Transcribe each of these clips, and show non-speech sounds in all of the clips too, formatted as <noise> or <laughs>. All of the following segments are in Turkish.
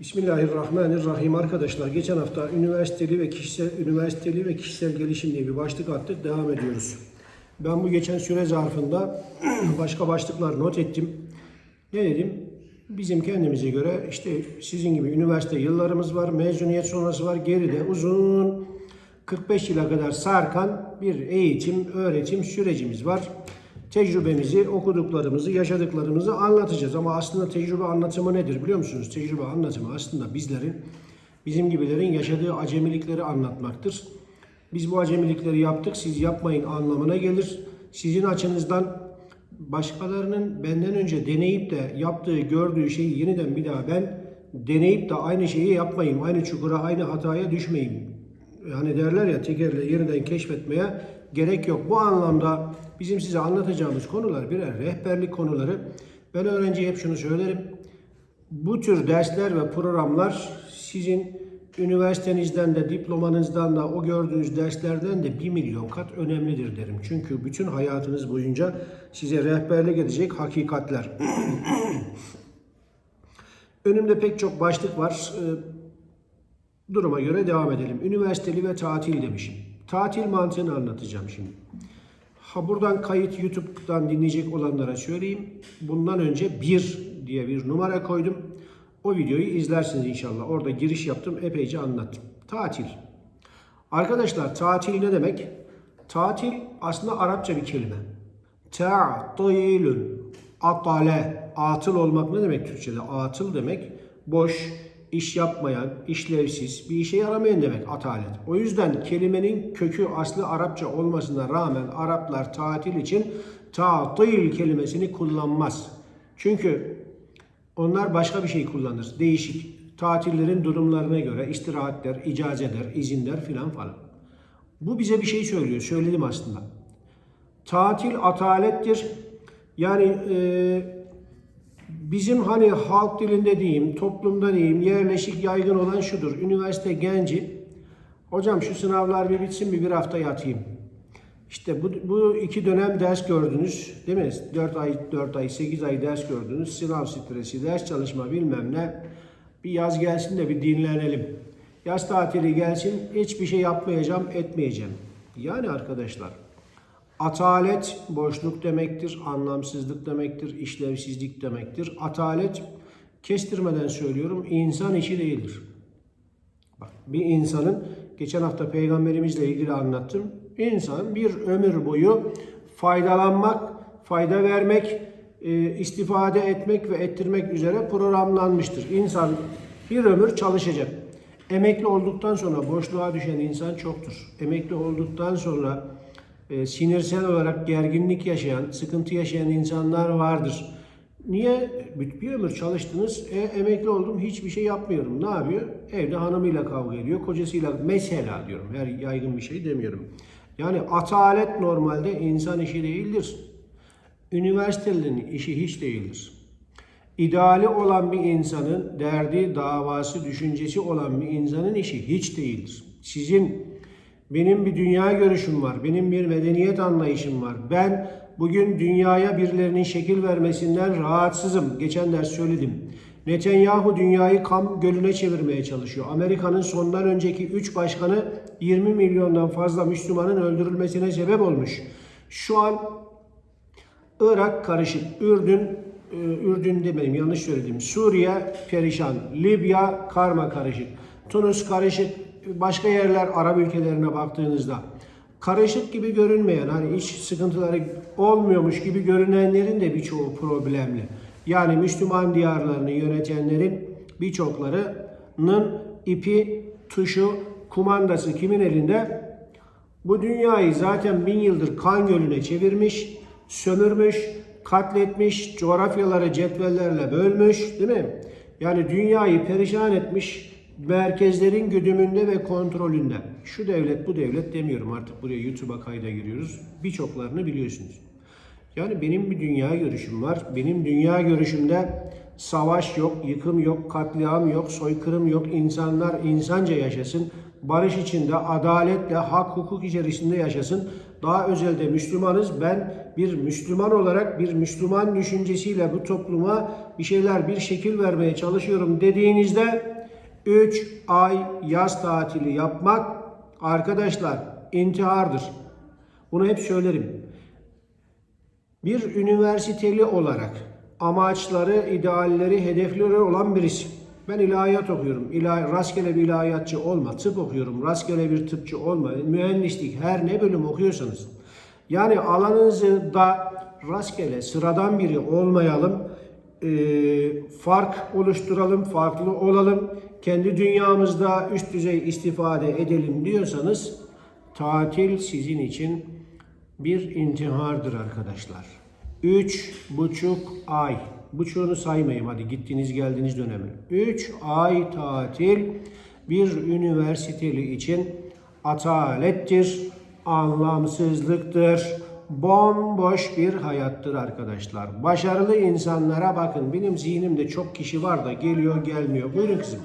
Bismillahirrahmanirrahim arkadaşlar. Geçen hafta üniversiteli ve kişisel üniversiteli ve kişisel gelişim diye bir başlık attık. Devam ediyoruz. Ben bu geçen süre zarfında <clears throat> başka başlıklar not ettim. Ne dedim? Bizim kendimize göre işte sizin gibi üniversite yıllarımız var, mezuniyet sonrası var. Geride uzun 45 yıla kadar sarkan bir eğitim, öğretim sürecimiz var. Tecrübemizi, okuduklarımızı, yaşadıklarımızı anlatacağız. Ama aslında tecrübe anlatımı nedir biliyor musunuz? Tecrübe anlatımı aslında bizlerin, bizim gibilerin yaşadığı acemilikleri anlatmaktır. Biz bu acemilikleri yaptık, siz yapmayın anlamına gelir. Sizin açınızdan başkalarının benden önce deneyip de yaptığı, gördüğü şeyi yeniden bir daha ben deneyip de aynı şeyi yapmayayım, aynı çukura, aynı hataya düşmeyeyim. Yani derler ya tekerle yeniden keşfetmeye gerek yok. Bu anlamda bizim size anlatacağımız konular birer rehberlik konuları. Ben öğrenciye hep şunu söylerim. Bu tür dersler ve programlar sizin üniversitenizden de diplomanızdan da o gördüğünüz derslerden de bir milyon kat önemlidir derim. Çünkü bütün hayatınız boyunca size rehberlik edecek hakikatler. <clears throat> Önümde pek çok başlık var. Ee, Duruma göre devam edelim. Üniversiteli ve tatil demişim. Tatil mantığını anlatacağım şimdi. Ha buradan kayıt YouTube'dan dinleyecek olanlara söyleyeyim. Bundan önce bir diye bir numara koydum. O videoyu izlersiniz inşallah. Orada giriş yaptım, epeyce anlattım. Tatil. Arkadaşlar tatil ne demek? Tatil aslında Arapça bir kelime. Ta'tilun. Atale. Atıl olmak ne demek Türkçe'de? Atıl demek boş, iş yapmayan, işlevsiz, bir işe yaramayan demek atalet. O yüzden kelimenin kökü aslı Arapça olmasına rağmen Araplar tatil için tatil kelimesini kullanmaz. Çünkü onlar başka bir şey kullanır. Değişik. Tatillerin durumlarına göre istirahatler, icazeler, izinler filan falan. Bu bize bir şey söylüyor. Söyledim aslında. Tatil atalettir. Yani e, bizim hani halk dilinde diyeyim, toplumda diyeyim, yerleşik yaygın olan şudur. Üniversite genci, hocam şu sınavlar bir bitsin bir bir hafta yatayım. İşte bu, bu iki dönem ders gördünüz değil mi? 4 ay, 4 ay, 8 ay ders gördünüz. Sınav stresi, ders çalışma bilmem ne. Bir yaz gelsin de bir dinlenelim. Yaz tatili gelsin, hiçbir şey yapmayacağım, etmeyeceğim. Yani arkadaşlar, atalet boşluk demektir, anlamsızlık demektir, işlevsizlik demektir. Atalet, kestirmeden söylüyorum, insan işi değildir. Bak, bir insanın, geçen hafta peygamberimizle ilgili anlattım. İnsan bir ömür boyu faydalanmak, fayda vermek, e, istifade etmek ve ettirmek üzere programlanmıştır. İnsan bir ömür çalışacak. Emekli olduktan sonra boşluğa düşen insan çoktur. Emekli olduktan sonra e, sinirsel olarak gerginlik yaşayan, sıkıntı yaşayan insanlar vardır. Niye? Bir ömür çalıştınız, e, emekli oldum, hiçbir şey yapmıyorum. Ne yapıyor? Evde hanımıyla kavga ediyor, kocasıyla mesela diyorum. Her yaygın bir şey demiyorum. Yani atalet normalde insan işi değildir. Üniversitelerin işi hiç değildir. İdeali olan bir insanın, derdi, davası, düşüncesi olan bir insanın işi hiç değildir. Sizin, benim bir dünya görüşüm var, benim bir medeniyet anlayışım var. Ben bugün dünyaya birilerinin şekil vermesinden rahatsızım. Geçen ders söyledim. Netanyahu dünyayı kan gölüne çevirmeye çalışıyor. Amerika'nın sondan önceki 3 başkanı 20 milyondan fazla Müslümanın öldürülmesine sebep olmuş. Şu an Irak karışık, Ürdün, e, Ürdün demedim yanlış söyledim. Suriye perişan, Libya karma karışık, Tunus karışık, başka yerler Arap ülkelerine baktığınızda karışık gibi görünmeyen hani iç sıkıntıları olmuyormuş gibi görünenlerin de birçoğu problemli. Yani Müslüman diyarlarını yönetenlerin birçoklarının ipi, tuşu, kumandası kimin elinde? Bu dünyayı zaten bin yıldır kan gölüne çevirmiş, sömürmüş, katletmiş, coğrafyaları cetvellerle bölmüş değil mi? Yani dünyayı perişan etmiş, merkezlerin güdümünde ve kontrolünde. Şu devlet, bu devlet demiyorum artık buraya YouTube'a kayda giriyoruz. Birçoklarını biliyorsunuz. Yani benim bir dünya görüşüm var. Benim dünya görüşümde savaş yok, yıkım yok, katliam yok, soykırım yok. İnsanlar insanca yaşasın. Barış içinde, adaletle, hak, hukuk içerisinde yaşasın. Daha özelde Müslümanız. Ben bir Müslüman olarak bir Müslüman düşüncesiyle bu topluma bir şeyler, bir şekil vermeye çalışıyorum dediğinizde 3 ay yaz tatili yapmak arkadaşlar intihardır. Bunu hep söylerim. Bir üniversiteli olarak amaçları, idealleri, hedefleri olan birisi. Ben ilahiyat okuyorum. İlahi, rastgele bir ilahiyatçı olma. Tıp okuyorum. Rastgele bir tıpçı olma. Mühendislik, her ne bölüm okuyorsanız. Yani alanınızı da rastgele, sıradan biri olmayalım. Ee, fark oluşturalım, farklı olalım. Kendi dünyamızda üst düzey istifade edelim diyorsanız tatil sizin için bir intihardır arkadaşlar. Üç buçuk ay. Buçuğunu saymayayım hadi gittiniz geldiniz dönemi. Üç ay tatil bir üniversiteli için atalettir, anlamsızlıktır, bomboş bir hayattır arkadaşlar. Başarılı insanlara bakın. Benim zihnimde çok kişi var da geliyor gelmiyor. Buyurun kızım.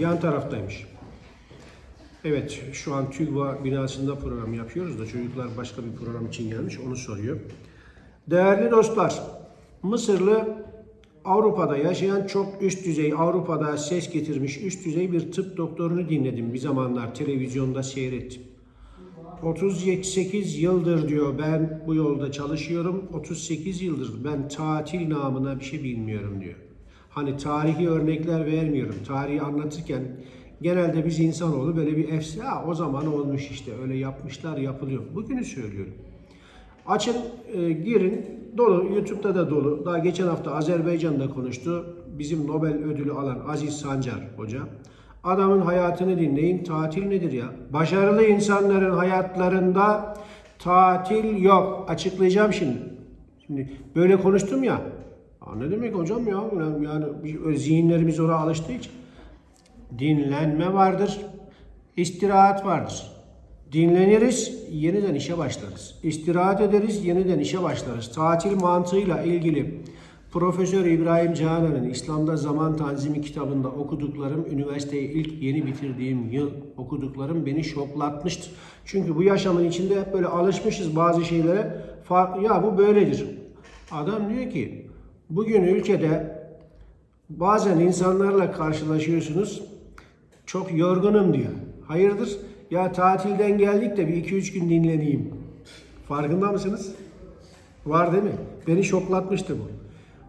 Yan taraftaymış. Evet, şu an TÜGVA binasında program yapıyoruz da çocuklar başka bir program için gelmiş, onu soruyor. Değerli dostlar, Mısırlı Avrupa'da yaşayan çok üst düzey, Avrupa'da ses getirmiş üst düzey bir tıp doktorunu dinledim bir zamanlar televizyonda seyrettim. 38 yıldır diyor ben bu yolda çalışıyorum. 38 yıldır ben tatil namına bir şey bilmiyorum diyor. Hani tarihi örnekler vermiyorum. Tarihi anlatırken genelde biz insanoğlu böyle bir efsane "Ha, o zaman olmuş işte öyle yapmışlar yapılıyor. Bugünü söylüyorum. Açın, e, girin. Dolu, YouTube'da da dolu. Daha geçen hafta Azerbaycan'da konuştu. Bizim Nobel ödülü alan Aziz Sancar Hoca. Adamın hayatını dinleyin. Tatil nedir ya? Başarılı insanların hayatlarında tatil yok. Açıklayacağım şimdi. Şimdi böyle konuştum ya. Aa, ne demek hocam ya? Yani, zihinlerimiz oraya alıştığı için. Dinlenme vardır. istirahat vardır. Dinleniriz, yeniden işe başlarız. İstirahat ederiz, yeniden işe başlarız. Tatil mantığıyla ilgili Profesör İbrahim Canan'ın İslam'da Zaman Tanzimi kitabında okuduklarım, üniversiteyi ilk yeni bitirdiğim yıl okuduklarım beni şoklatmıştı. Çünkü bu yaşamın içinde hep böyle alışmışız bazı şeylere. Ya bu böyledir. Adam diyor ki, bugün ülkede bazen insanlarla karşılaşıyorsunuz. Çok yorgunum diyor. Hayırdır? Ya tatilden geldik de bir iki üç gün dinleneyim. Farkında mısınız? Var değil mi? Beni şoklatmıştı bu.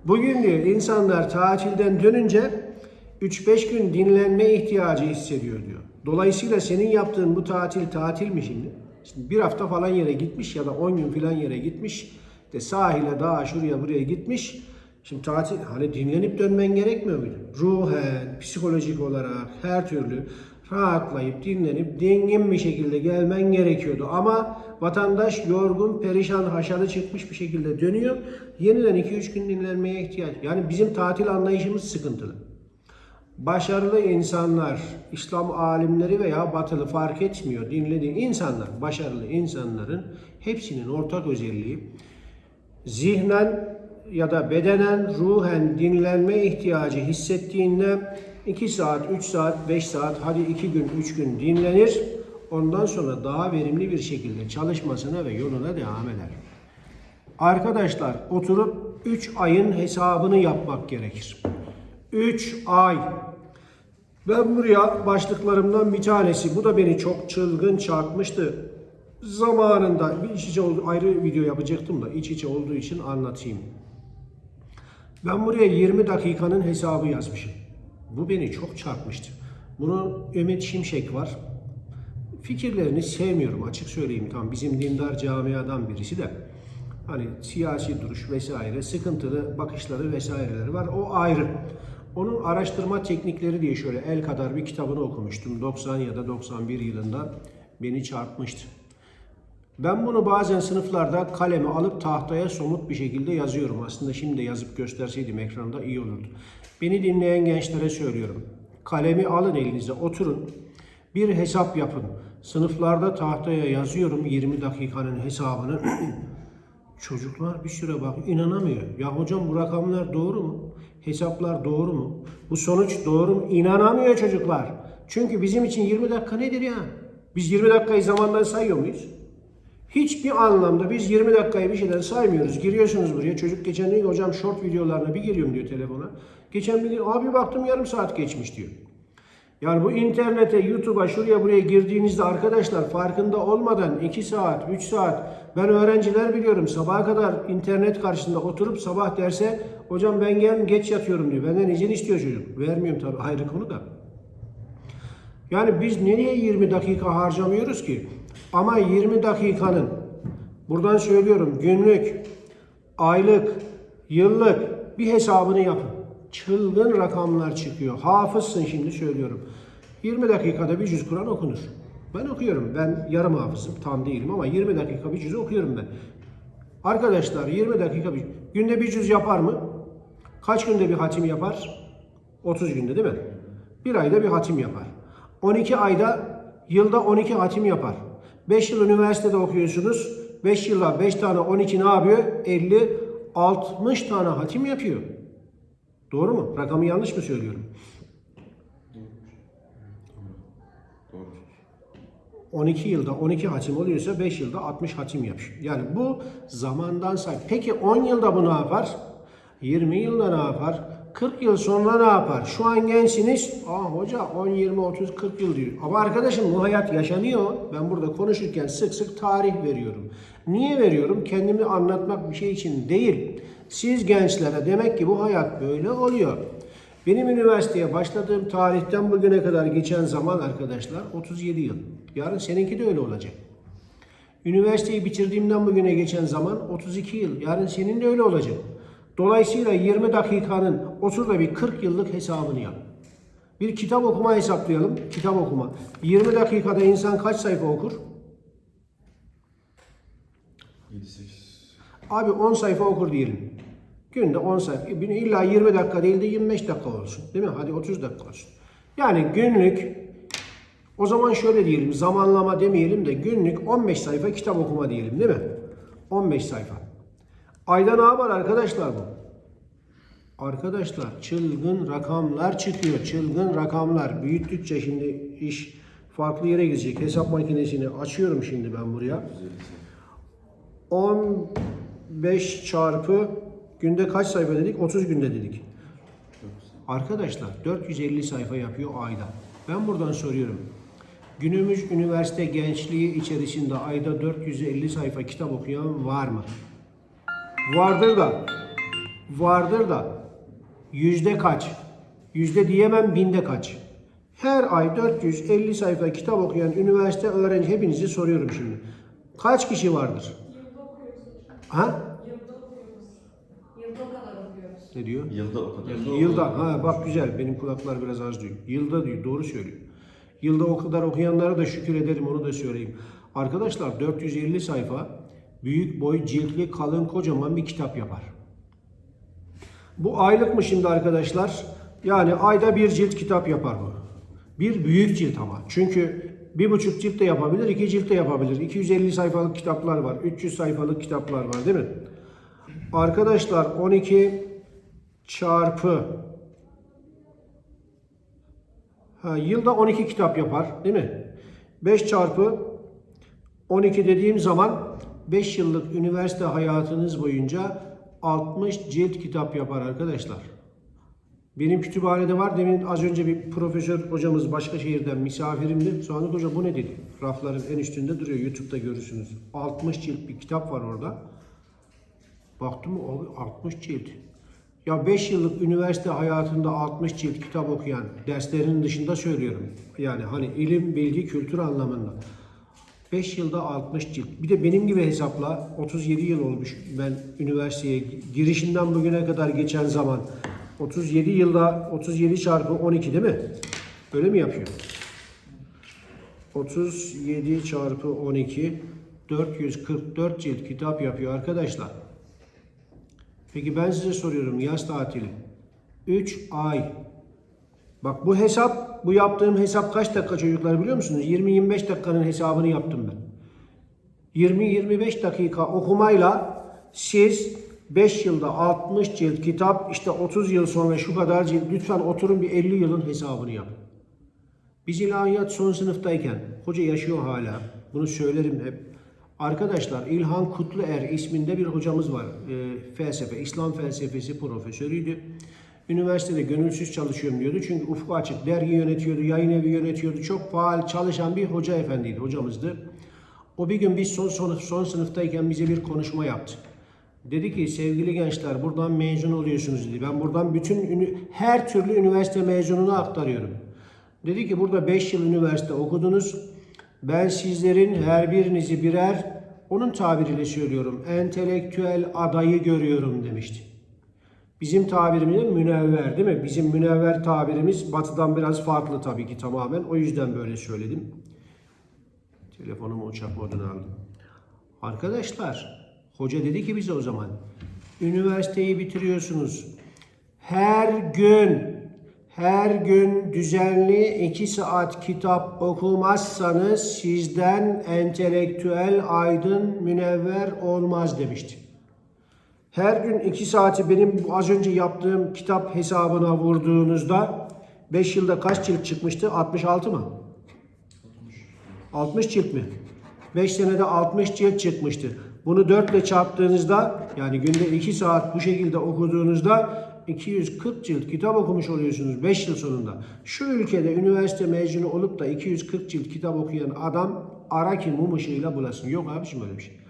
Bugün diyor insanlar tatilden dönünce 3-5 gün dinlenme ihtiyacı hissediyor diyor. Dolayısıyla senin yaptığın bu tatil tatil mi şimdi? Şimdi bir hafta falan yere gitmiş ya da 10 gün falan yere gitmiş. De sahile, dağa, şuraya buraya gitmiş. Şimdi tatil hani dinlenip dönmen gerekmiyor muydu? Ruhen, psikolojik olarak her türlü rahatlayıp dinlenip dingin bir şekilde gelmen gerekiyordu. Ama vatandaş yorgun, perişan, haşarı çıkmış bir şekilde dönüyor. Yeniden 2-3 gün dinlenmeye ihtiyaç. Yani bizim tatil anlayışımız sıkıntılı. Başarılı insanlar, İslam alimleri veya batılı fark etmiyor. Dinlediği insanlar, başarılı insanların hepsinin ortak özelliği zihnen ya da bedenen, ruhen dinlenme ihtiyacı hissettiğinde 2 saat, 3 saat, 5 saat, hadi 2 gün, 3 gün dinlenir. Ondan sonra daha verimli bir şekilde çalışmasına ve yoluna devam eder. Arkadaşlar oturup 3 ayın hesabını yapmak gerekir. 3 ay. Ben buraya başlıklarımdan bir tanesi, bu da beni çok çılgın çarpmıştı. Zamanında bir iç içe oldu, ayrı video yapacaktım da iç içe olduğu için anlatayım. Ben buraya 20 dakikanın hesabı yazmışım. Bu beni çok çarpmıştı. Bunu Ümit Şimşek var. Fikirlerini sevmiyorum açık söyleyeyim. Tam bizim dindar camiadan birisi de. Hani siyasi duruş vesaire, sıkıntılı bakışları vesaireleri var. O ayrı. Onun araştırma teknikleri diye şöyle el kadar bir kitabını okumuştum. 90 ya da 91 yılında beni çarpmıştı. Ben bunu bazen sınıflarda kalemi alıp tahtaya somut bir şekilde yazıyorum. Aslında şimdi de yazıp gösterseydim ekranda iyi olurdu. Beni dinleyen gençlere söylüyorum. Kalemi alın elinize, oturun. Bir hesap yapın. Sınıflarda tahtaya yazıyorum 20 dakikanın hesabını. <clears throat> Çocuklar bir süre bak inanamıyor. Ya hocam bu rakamlar doğru mu? hesaplar doğru mu? Bu sonuç doğru mu? İnanamıyor çocuklar. Çünkü bizim için 20 dakika nedir ya? Biz 20 dakikayı zamandan sayıyor muyuz? Hiçbir anlamda biz 20 dakikayı bir şeyden saymıyoruz. Giriyorsunuz buraya. Çocuk geçen diyor hocam short videolarına bir giriyorum diyor telefona. Geçen bir gün abi baktım yarım saat geçmiş diyor. Yani bu internete, YouTube'a, şuraya buraya girdiğinizde arkadaşlar farkında olmadan 2 saat, 3 saat ben öğrenciler biliyorum sabaha kadar internet karşısında oturup sabah derse hocam ben gel geç yatıyorum diyor. Benden izin istiyor çocuk. Vermiyorum tabii ayrı konu da. Yani biz nereye 20 dakika harcamıyoruz ki? Ama 20 dakikanın buradan söylüyorum günlük, aylık, yıllık bir hesabını yapın. Çılgın rakamlar çıkıyor. Hafızsın şimdi söylüyorum. 20 dakikada bir cüz Kur'an okunur. Ben okuyorum. Ben yarım hafızım. Tam değilim ama 20 dakika bir cüz okuyorum ben. Arkadaşlar 20 dakika bir günde bir cüz yapar mı? Kaç günde bir hatim yapar? 30 günde değil mi? Bir ayda bir hatim yapar. 12 ayda yılda 12 hatim yapar. 5 yıl üniversitede okuyorsunuz. 5 yılla 5 tane 12 ne yapıyor? 50 60 tane hatim yapıyor. Doğru mu? Rakamı yanlış mı söylüyorum? Doğru. 12 yılda 12 hatim oluyorsa 5 yılda 60 hatim yapıyor. Yani bu zamandan say. Peki 10 yılda bu ne yapar? 20 yılda ne yapar? 40 yıl sonra ne yapar? Şu an gençsiniz. Aa hoca 10, 20, 30, 40 yıl diyor. Ama arkadaşım bu hayat yaşanıyor. Ben burada konuşurken sık sık tarih veriyorum. Niye veriyorum? Kendimi anlatmak bir şey için değil. Siz gençlere demek ki bu hayat böyle oluyor. Benim üniversiteye başladığım tarihten bugüne kadar geçen zaman arkadaşlar 37 yıl. Yarın seninki de öyle olacak. Üniversiteyi bitirdiğimden bugüne geçen zaman 32 yıl. Yarın senin de öyle olacak. Dolayısıyla 20 dakikanın otur da bir 40 yıllık hesabını yap. Bir kitap okuma hesaplayalım. Kitap okuma. 20 dakikada insan kaç sayfa okur? 7 8 Abi 10 sayfa okur diyelim. Günde 10 sayfa. İlla 20 dakika değil de 25 dakika olsun. Değil mi? Hadi 30 dakika olsun. Yani günlük o zaman şöyle diyelim zamanlama demeyelim de günlük 15 sayfa kitap okuma diyelim değil mi? 15 sayfa. Ayda ne yapar arkadaşlar bu? Arkadaşlar çılgın rakamlar çıkıyor. Çılgın rakamlar. Büyüttükçe şimdi iş farklı yere gidecek. Hesap makinesini açıyorum şimdi ben buraya. 15 çarpı günde kaç sayfa dedik? 30 günde dedik. Arkadaşlar 450 sayfa yapıyor ayda. Ben buradan soruyorum. Günümüz üniversite gençliği içerisinde ayda 450 sayfa kitap okuyan var mı? Vardır da. Vardır da. Yüzde kaç? Yüzde diyemem binde kaç? Her ay 450 sayfa kitap okuyan üniversite öğrenci hepinizi soruyorum şimdi. Kaç kişi vardır? Ha? Yılda okuyoruz. Yılda o kadar okuyoruz. Ne diyor? Yılda o kadar. Yılda. Ha bak güzel. Benim kulaklar biraz az duyuyor. Yılda diyor. Doğru söylüyor. Yılda o kadar okuyanlara da şükür ederim onu da söyleyeyim. Arkadaşlar 450 sayfa büyük boy ciltli kalın kocaman bir kitap yapar. Bu aylık mı şimdi arkadaşlar? Yani ayda bir cilt kitap yapar bu. Bir büyük cilt ama. Çünkü bir buçuk cilt de yapabilir, iki cilt de yapabilir. 250 sayfalık kitaplar var, 300 sayfalık kitaplar var değil mi? Arkadaşlar 12 çarpı ha, yılda 12 kitap yapar değil mi? 5 çarpı 12 dediğim zaman 5 yıllık üniversite hayatınız boyunca 60 cilt kitap yapar arkadaşlar. Benim kütüphanede var. Demin az önce bir profesör hocamız başka şehirden misafirimdi. Sonra hoca bu ne dedi? Rafların en üstünde duruyor. YouTube'da görürsünüz. 60 cilt bir kitap var orada. Baktım o 60 cilt. Ya 5 yıllık üniversite hayatında 60 cilt kitap okuyan derslerinin dışında söylüyorum. Yani hani ilim, bilgi, kültür anlamında. 5 yılda 60 cilt. Bir de benim gibi hesapla 37 yıl olmuş ben üniversiteye girişinden bugüne kadar geçen zaman 37 yılda 37 çarpı 12 değil mi? Öyle mi yapıyor? 37 çarpı 12 444 cilt kitap yapıyor arkadaşlar. Peki ben size soruyorum yaz tatili. 3 ay. Bak bu hesap, bu yaptığım hesap kaç dakika çocuklar biliyor musunuz? 20-25 dakikanın hesabını yaptım ben. 20-25 dakika okumayla siz 5 yılda 60 cilt kitap, işte 30 yıl sonra şu kadar cilt. Lütfen oturun bir 50 yılın hesabını yapın. Biz ilahiyat son sınıftayken, hoca yaşıyor hala, bunu söylerim hep. Arkadaşlar İlhan Kutluer isminde bir hocamız var. Ee, felsefe, İslam felsefesi profesörüydü. Üniversitede gönülsüz çalışıyorum diyordu. Çünkü ufku açık, dergi yönetiyordu, yayın evi yönetiyordu. Çok faal çalışan bir hoca efendiydi, hocamızdı. O bir gün biz son, son, son sınıftayken bize bir konuşma yaptı. Dedi ki sevgili gençler buradan mezun oluyorsunuz dedi. Ben buradan bütün her türlü üniversite mezununu aktarıyorum. Dedi ki burada 5 yıl üniversite okudunuz. Ben sizlerin her birinizi birer onun tabiriyle söylüyorum entelektüel adayı görüyorum demişti. Bizim tabirimiz de münevver değil mi? Bizim münevver tabirimiz batıdan biraz farklı tabii ki tamamen. O yüzden böyle söyledim. Telefonumu uçak moduna aldım. Arkadaşlar, hoca dedi ki bize o zaman, üniversiteyi bitiriyorsunuz. Her gün, her gün düzenli iki saat kitap okumazsanız sizden entelektüel, aydın, münevver olmaz demişti. Her gün iki saati benim az önce yaptığım kitap hesabına vurduğunuzda 5 yılda kaç cilt çıkmıştı? 66 mı? 60 cilt mi? 5 senede 60 cilt çıkmıştı. Bunu 4 ile çarptığınızda yani günde 2 saat bu şekilde okuduğunuzda 240 cilt kitap okumuş oluyorsunuz 5 yıl sonunda. Şu ülkede üniversite mezunu olup da 240 cilt kitap okuyan adam ara ki mum ışığıyla bulasın. Yok abiciğim öyle bir şey.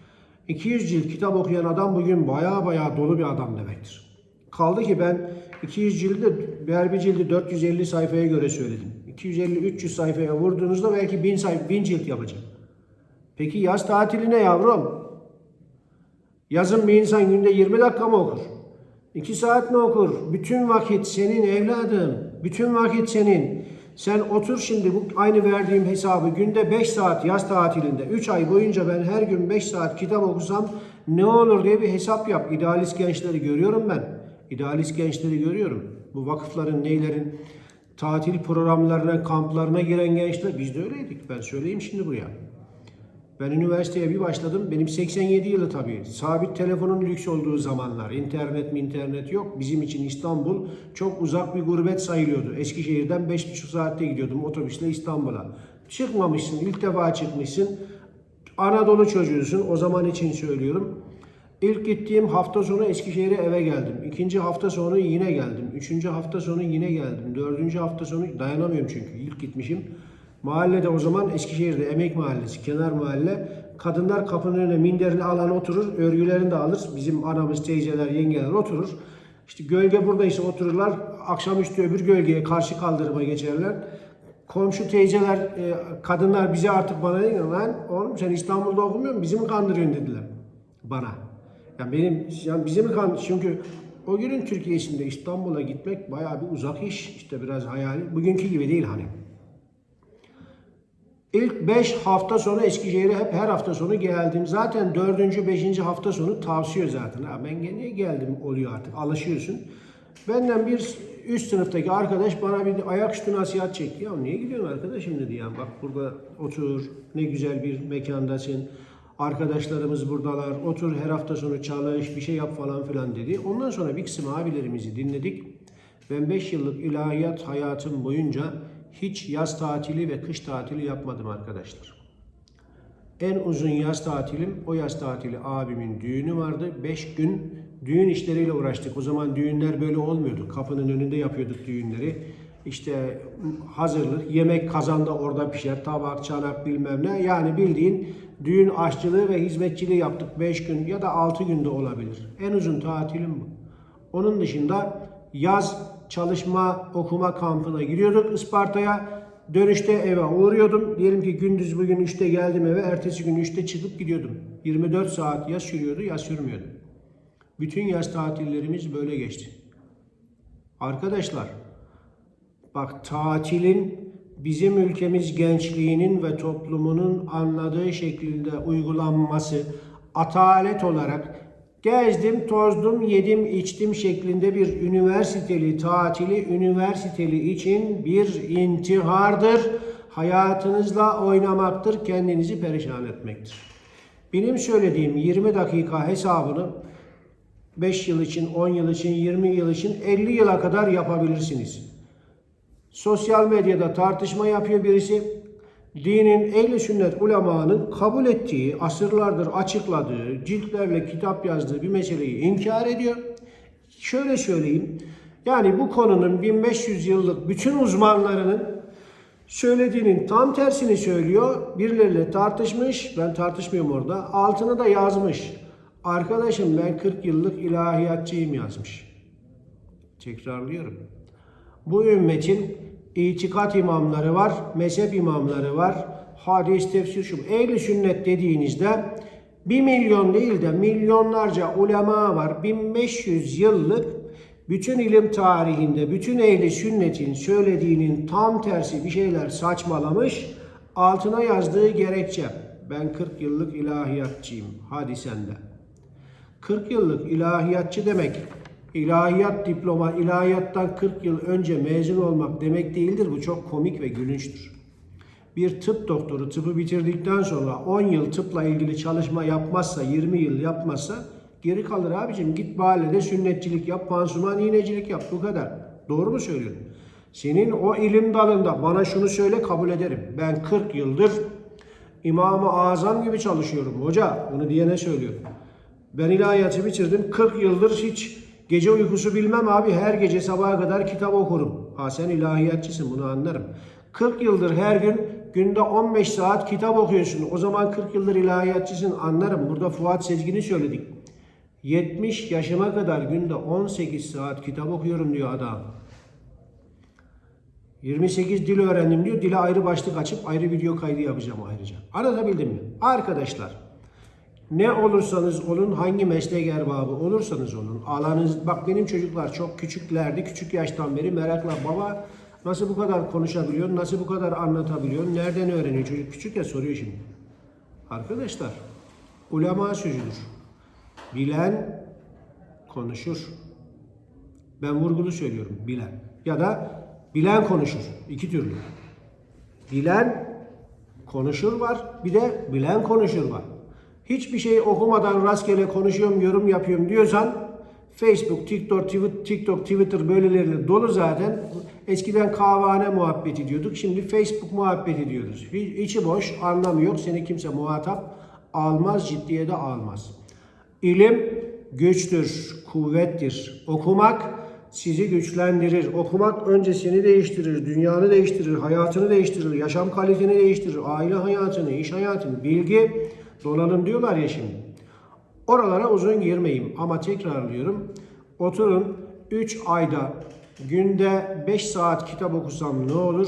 200 cilt kitap okuyan adam bugün baya baya dolu bir adam demektir. Kaldı ki ben 200 cildi, her bir cildi 450 sayfaya göre söyledim. 250-300 sayfaya vurduğunuzda belki 1000 sayfa, 1000 cilt yapacak. Peki yaz tatili ne yavrum? Yazın bir insan günde 20 dakika mı okur? 2 saat mi okur? Bütün vakit senin evladım. Bütün vakit senin. Sen otur şimdi bu aynı verdiğim hesabı günde 5 saat yaz tatilinde 3 ay boyunca ben her gün 5 saat kitap okusam ne olur diye bir hesap yap. İdealist gençleri görüyorum ben. İdealist gençleri görüyorum. Bu vakıfların neylerin tatil programlarına, kamplarına giren gençler biz de öyleydik. Ben söyleyeyim şimdi buraya. Ben üniversiteye bir başladım. Benim 87 yılı tabii. Sabit telefonun lüks olduğu zamanlar. İnternet mi internet yok. Bizim için İstanbul çok uzak bir gurbet sayılıyordu. Eskişehir'den 5,5 saatte gidiyordum otobüsle İstanbul'a. Çıkmamışsın. ilk defa çıkmışsın. Anadolu çocuğusun. O zaman için söylüyorum. İlk gittiğim hafta sonu Eskişehir'e eve geldim. İkinci hafta sonu yine geldim. Üçüncü hafta sonu yine geldim. Dördüncü hafta sonu dayanamıyorum çünkü. İlk gitmişim. Mahallede o zaman Eskişehir'de Emek Mahallesi, kenar mahalle. Kadınlar kapının önüne minderini alan oturur, örgülerini de alır. Bizim anamız, teyzeler, yengeler oturur. İşte gölge buradaysa otururlar. Akşamüstü öbür gölgeye karşı kaldırıma geçerler. Komşu teyzeler, e, kadınlar bize artık bana dedi lan oğlum sen İstanbul'da okumuyor musun? Bizi mi kandırıyorsun dediler bana. Yani benim, yani bizi mi kan çünkü o günün Türkiye'sinde İstanbul'a gitmek bayağı bir uzak iş. işte biraz hayali. Bugünkü gibi değil hani. İlk 5 hafta sonu Eskişehir'e hep her hafta sonu geldim. Zaten 4. 5. hafta sonu tavsiyor zaten. Ha, ben gene geldim oluyor artık. Alışıyorsun. Benden bir üst sınıftaki arkadaş bana bir ayaküstü nasihat çekti. Ya niye gidiyorsun arkadaşım dedi yani. Bak burada otur. Ne güzel bir mekandasın. Arkadaşlarımız buradalar. Otur her hafta sonu çalış. Bir şey yap falan filan dedi. Ondan sonra bir kısım abilerimizi dinledik. Ben 5 yıllık ilahiyat hayatım boyunca hiç yaz tatili ve kış tatili yapmadım arkadaşlar. En uzun yaz tatilim, o yaz tatili abimin düğünü vardı. 5 gün düğün işleriyle uğraştık. O zaman düğünler böyle olmuyordu. Kapının önünde yapıyorduk düğünleri. İşte hazırlık, yemek kazanda orada pişer, tabak, çanak bilmem ne. Yani bildiğin düğün aşçılığı ve hizmetçiliği yaptık 5 gün ya da 6 günde olabilir. En uzun tatilim bu. Onun dışında yaz çalışma, okuma kampına giriyorduk Isparta'ya. Dönüşte eve uğruyordum. Diyelim ki gündüz bugün 3'te geldim eve, ertesi gün 3'te çıkıp gidiyordum. 24 saat ya sürüyordu ya sürmüyordu. Bütün yaz tatillerimiz böyle geçti. Arkadaşlar, bak tatilin bizim ülkemiz gençliğinin ve toplumunun anladığı şekilde uygulanması atalet olarak gezdim, tozdum, yedim, içtim şeklinde bir üniversiteli tatili üniversiteli için bir intihardır. Hayatınızla oynamaktır, kendinizi perişan etmektir. Benim söylediğim 20 dakika hesabını 5 yıl için, 10 yıl için, 20 yıl için, 50 yıla kadar yapabilirsiniz. Sosyal medyada tartışma yapıyor birisi. Dinin ehli sünnet ulemanın kabul ettiği, asırlardır açıkladığı, ciltlerle kitap yazdığı bir meseleyi inkar ediyor. Şöyle söyleyeyim. Yani bu konunun 1500 yıllık bütün uzmanlarının söylediğinin tam tersini söylüyor. Birileriyle tartışmış. Ben tartışmıyorum orada. Altına da yazmış. Arkadaşım ben 40 yıllık ilahiyatçıyım yazmış. Tekrarlıyorum. Bu ümmetin itikat imamları var, mezhep imamları var, hadis, tefsir, şu. Ehli sünnet dediğinizde bir milyon değil de milyonlarca ulema var. 1500 yıllık bütün ilim tarihinde bütün ehli sünnetin söylediğinin tam tersi bir şeyler saçmalamış. Altına yazdığı gerekçe. Ben 40 yıllık ilahiyatçıyım. Hadi sen de. 40 yıllık ilahiyatçı demek, ilahiyat diploma, ilahiyattan 40 yıl önce mezun olmak demek değildir. Bu çok komik ve gülünçtür. Bir tıp doktoru tıpı bitirdikten sonra 10 yıl tıpla ilgili çalışma yapmazsa, 20 yıl yapmazsa geri kalır abicim. Git mahallede sünnetçilik yap, pansuman iğnecilik yap. Bu kadar. Doğru mu söylüyorum? Senin o ilim dalında bana şunu söyle kabul ederim. Ben 40 yıldır İmam-ı Azam gibi çalışıyorum. Hoca bunu diyene söylüyorum. Ben ilahiyatı bitirdim. 40 yıldır hiç gece uykusu bilmem abi. Her gece sabaha kadar kitap okurum. Ha sen ilahiyatçısın bunu anlarım. 40 yıldır her gün günde 15 saat kitap okuyorsun. O zaman 40 yıldır ilahiyatçısın anlarım. Burada Fuat Sezgin'i söyledik. 70 yaşıma kadar günde 18 saat kitap okuyorum diyor adam. 28 dil öğrendim diyor. Dile ayrı başlık açıp ayrı video kaydı yapacağım ayrıca. Anlatabildim mi? Arkadaşlar ne olursanız olun, hangi meslek erbabı olursanız olun, alanınız, bak benim çocuklar çok küçüklerdi, küçük yaştan beri merakla baba nasıl bu kadar konuşabiliyor, nasıl bu kadar anlatabiliyor, nereden öğreniyor çocuk küçük ya soruyor şimdi. Arkadaşlar, ulema sözüdür. Bilen konuşur. Ben vurgulu söylüyorum, bilen. Ya da bilen konuşur. İki türlü. Bilen konuşur var, bir de bilen konuşur var. Hiçbir şey okumadan rastgele konuşuyorum, yorum yapıyorum diyorsan Facebook, TikTok, Twitter, TikTok, Twitter böyleleriyle dolu zaten. Eskiden kahvehane muhabbeti diyorduk. Şimdi Facebook muhabbeti diyoruz. İçi boş, anlamı yok. Seni kimse muhatap almaz, ciddiye de almaz. İlim güçtür, kuvvettir. Okumak sizi güçlendirir. Okumak önce seni değiştirir, dünyanı değiştirir, hayatını değiştirir, yaşam kaliteni değiştirir, aile hayatını, iş hayatını, bilgi donanım diyorlar ya şimdi. Oralara uzun girmeyeyim ama tekrarlıyorum. Oturun 3 ayda günde 5 saat kitap okusam ne olur?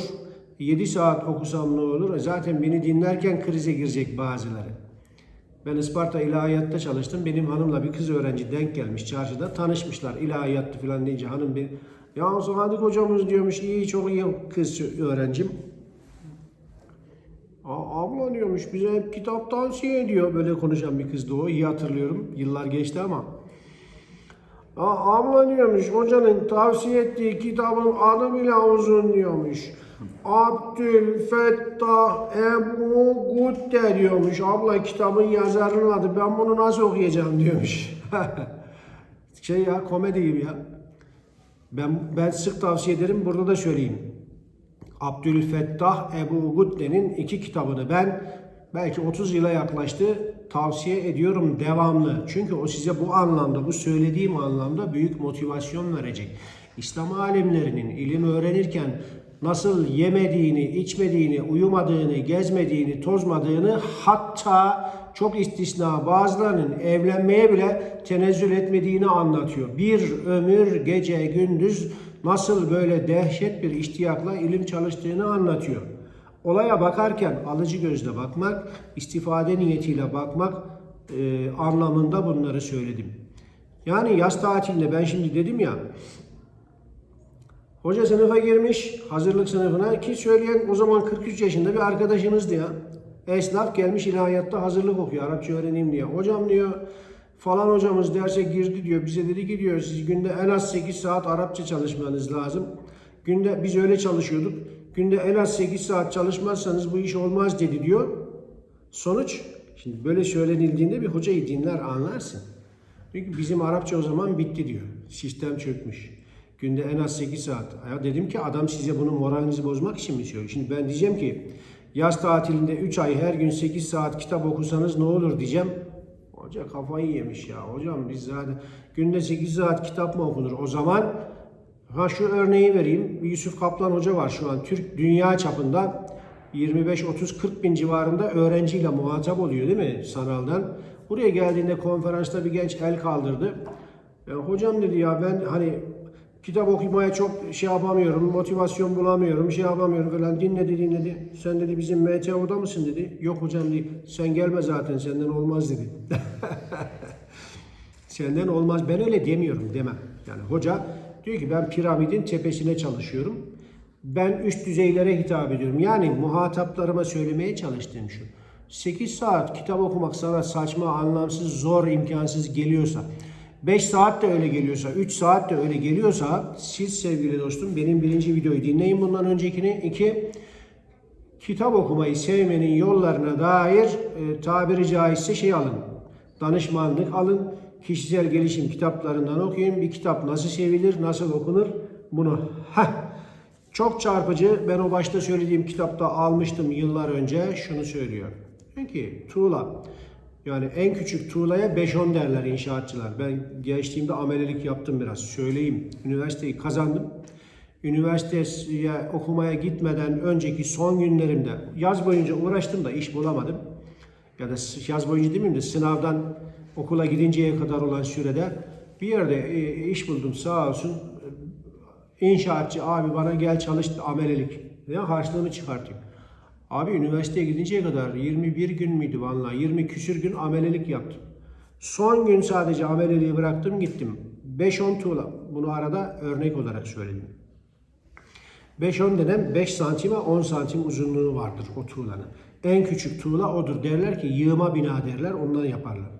7 saat okusam ne olur? E Zaten beni dinlerken krize girecek bazıları. Ben Isparta İlahiyat'ta çalıştım. Benim hanımla bir kız öğrenci denk gelmiş çarşıda. Tanışmışlar ilahiyattı falan deyince hanım bir ya Sadık hocamız diyormuş iyi çok iyi kız öğrencim. Aa, abla diyormuş bize hep kitap tavsiye ediyor. Böyle konuşan bir kızdı o. İyi hatırlıyorum. Yıllar geçti ama. Aa, abla diyormuş hocanın tavsiye ettiği kitabın adı bile uzun diyormuş. Abdülfettah Ebu Gutte diyormuş. Abla kitabın yazarının adı. Ben bunu nasıl okuyacağım diyormuş. <laughs> şey ya komedi gibi ya. Ben ben sık tavsiye ederim. Burada da söyleyeyim. Abdülfettah Ebu Gutte'nin iki kitabını ben belki 30 yıla yaklaştı tavsiye ediyorum devamlı. Çünkü o size bu anlamda, bu söylediğim anlamda büyük motivasyon verecek. İslam alimlerinin ilim öğrenirken nasıl yemediğini, içmediğini, uyumadığını, gezmediğini, tozmadığını hatta çok istisna bazılarının evlenmeye bile tenezzül etmediğini anlatıyor. Bir ömür gece gündüz nasıl böyle dehşet bir iştiyakla ilim çalıştığını anlatıyor. Olaya bakarken alıcı gözle bakmak, istifade niyetiyle bakmak e, anlamında bunları söyledim. Yani yaz tatilinde ben şimdi dedim ya, hoca sınıfa girmiş, hazırlık sınıfına ki söyleyen o zaman 43 yaşında bir arkadaşımızdı ya. Esnaf gelmiş ilahiyatta hazırlık okuyor, Arapça öğreneyim diye. Hocam diyor, falan hocamız derse girdi diyor. Bize dedi ki diyor siz günde en az 8 saat Arapça çalışmanız lazım. Günde biz öyle çalışıyorduk. Günde en az 8 saat çalışmazsanız bu iş olmaz dedi diyor. Sonuç şimdi böyle söylenildiğinde bir hocayı dinler anlarsın. Çünkü bizim Arapça o zaman bitti diyor. Sistem çökmüş. Günde en az 8 saat. Ya dedim ki adam size bunu moralinizi bozmak için mi söylüyor? Şimdi ben diyeceğim ki yaz tatilinde 3 ay her gün 8 saat kitap okusanız ne olur diyeceğim. Hoca kafayı yemiş ya. Hocam biz zaten günde 8 saat kitap mı okunur? O zaman ha şu örneği vereyim. Yusuf Kaplan Hoca var şu an Türk dünya çapında 25 30 40 bin civarında öğrenciyle muhatap oluyor değil mi sanaldan? Buraya geldiğinde konferansta bir genç el kaldırdı. Ya hocam dedi ya ben hani kitap okumaya çok şey yapamıyorum, motivasyon bulamıyorum, şey yapamıyorum falan dinledi dinledi. Sen dedi bizim MTO'da mısın dedi. Yok hocam dedi. Sen gelme zaten senden olmaz dedi. <laughs> Senden olmaz. Ben öyle demiyorum demem. Yani hoca diyor ki ben piramidin tepesine çalışıyorum. Ben üst düzeylere hitap ediyorum. Yani muhataplarıma söylemeye çalıştığım şu. 8 saat kitap okumak sana saçma, anlamsız, zor, imkansız geliyorsa, 5 saat de öyle geliyorsa, 3 saat de öyle geliyorsa siz sevgili dostum benim birinci videoyu dinleyin bundan öncekini. İki, kitap okumayı sevmenin yollarına dair e, tabiri caizse şey alın. Danışmanlık alın. Kişisel gelişim kitaplarından okuyun. Bir kitap nasıl sevilir, nasıl okunur bunu. Heh. Çok çarpıcı. Ben o başta söylediğim kitapta almıştım yıllar önce. Şunu söylüyor. Diyor ki tuğla. Yani en küçük tuğlaya 5-10 derler inşaatçılar. Ben geçtiğimde amelelik yaptım biraz. Söyleyeyim. Üniversiteyi kazandım üniversiteye okumaya gitmeden önceki son günlerimde yaz boyunca uğraştım da iş bulamadım. Ya da yaz boyunca demeyeyim de sınavdan okula gidinceye kadar olan sürede bir yerde e, iş buldum sağ olsun. İnşaatçı abi bana gel çalış amelelik. Ya harçlığımı çıkartayım. Abi üniversiteye gidinceye kadar 21 gün müydü vallahi 20 küsür gün amelelik yaptım. Son gün sadece ameleliği bıraktım gittim. 5-10 tuğla. Bunu arada örnek olarak söyledim. 5-10 denen 5 santime 10 santim uzunluğu vardır o tuğlanın. En küçük tuğla odur. Derler ki yığma bina derler ondan yaparlar.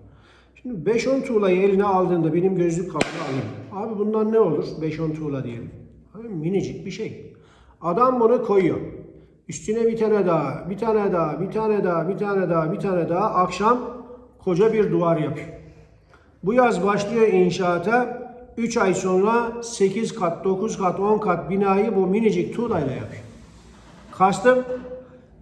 Şimdi 5-10 tuğlayı eline aldığında benim gözlük kapını alayım. Abi bundan ne olur? 5-10 tuğla diyelim. Abi minicik bir şey. Adam bunu koyuyor. Üstüne bir tane daha, bir tane daha, bir tane daha, bir tane daha, bir tane daha. Akşam koca bir duvar yapıyor. Bu yaz başlıyor inşaata. 3 ay sonra 8 kat, 9 kat, 10 kat binayı bu minicik tuğlayla yapıyor. Kastım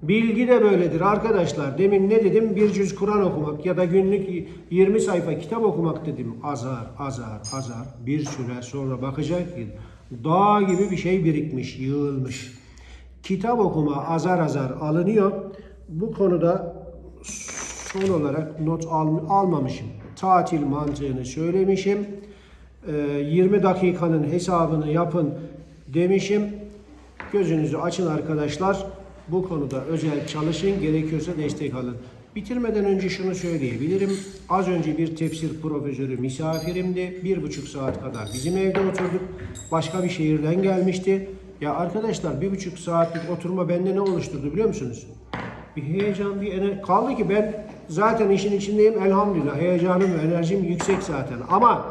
bilgi de böyledir arkadaşlar. Demin ne dedim? Bir cüz Kur'an okumak ya da günlük 20 sayfa kitap okumak dedim. Azar, azar, azar. Bir süre sonra bakacak ki dağ gibi bir şey birikmiş, yığılmış. Kitap okuma azar azar alınıyor. Bu konuda son olarak not al, almamışım. Tatil mantığını söylemişim. Ee, 20 dakikanın hesabını yapın demişim. Gözünüzü açın arkadaşlar. Bu konuda özel çalışın. Gerekiyorsa destek alın. Bitirmeden önce şunu söyleyebilirim. Az önce bir tefsir profesörü misafirimdi. Bir buçuk saat kadar bizim evde oturduk. Başka bir şehirden gelmişti. Ya arkadaşlar bir buçuk saatlik oturma bende ne oluşturdu biliyor musunuz? Bir heyecan, bir enerji. Kaldı ki ben zaten işin içindeyim elhamdülillah. Heyecanım ve enerjim yüksek zaten. Ama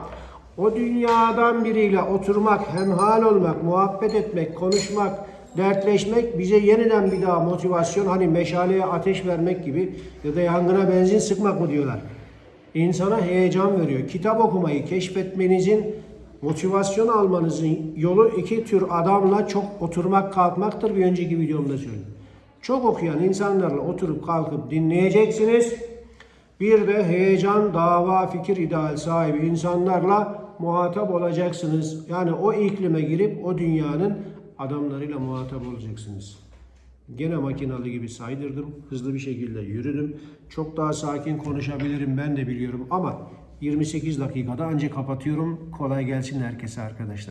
o dünyadan biriyle oturmak, hemhal olmak, muhabbet etmek, konuşmak, dertleşmek bize yeniden bir daha motivasyon hani meşaleye ateş vermek gibi ya da yangına benzin sıkmak mı diyorlar. İnsana heyecan veriyor. Kitap okumayı keşfetmenizin motivasyon almanızın yolu iki tür adamla çok oturmak kalkmaktır. Bir önceki videomda söyledim. Çok okuyan insanlarla oturup kalkıp dinleyeceksiniz. Bir de heyecan, dava, fikir, ideal sahibi insanlarla muhatap olacaksınız. Yani o iklime girip o dünyanın adamlarıyla muhatap olacaksınız. Gene makinalı gibi saydırdım. Hızlı bir şekilde yürüdüm. Çok daha sakin konuşabilirim ben de biliyorum ama 28 dakikada anca kapatıyorum. Kolay gelsin herkese arkadaşlar.